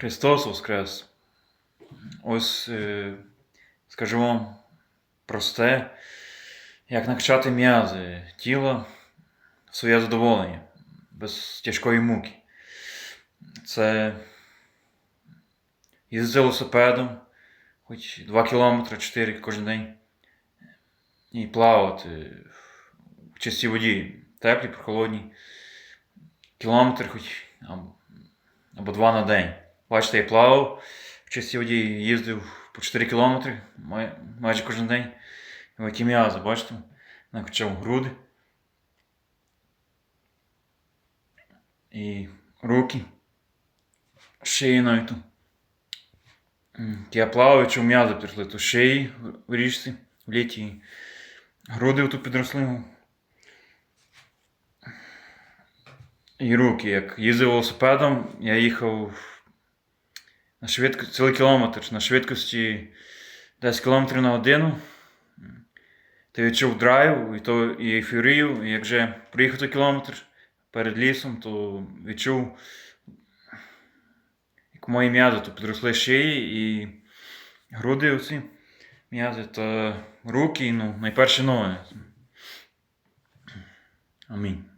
Христос Воскрес! Ось е, скажу вам просте, як накачати м'язи тіла в своє задоволення, без тяжкої муки. Це їздити велосипедом, хоч 2 кілометри 4 кожен день. І плавати в чистій воді, теплій, прохолодній. Кілометр хоч або, або два на день. Бачите, я плавав в чистій воді, їздив по 4 кілометри май- майже кожен день. Які м'язи, бачите, накачав груди. І руки. Шиї навіть. Я плавав, чи м'язи пішли, то шиї в річці в літі. Груди отут підросли. І руки, як їздив велосипедом, я їхав на швидкості, цілий кілометр на швидкості 10 км на годину. Ти відчув драйв і, то, і ейфорію, і як вже проїхав кілометр перед лісом, то відчув, як мої м'язи то підросли шиї і груди оці м'язи та руки, ну, найперше ноги. Амінь.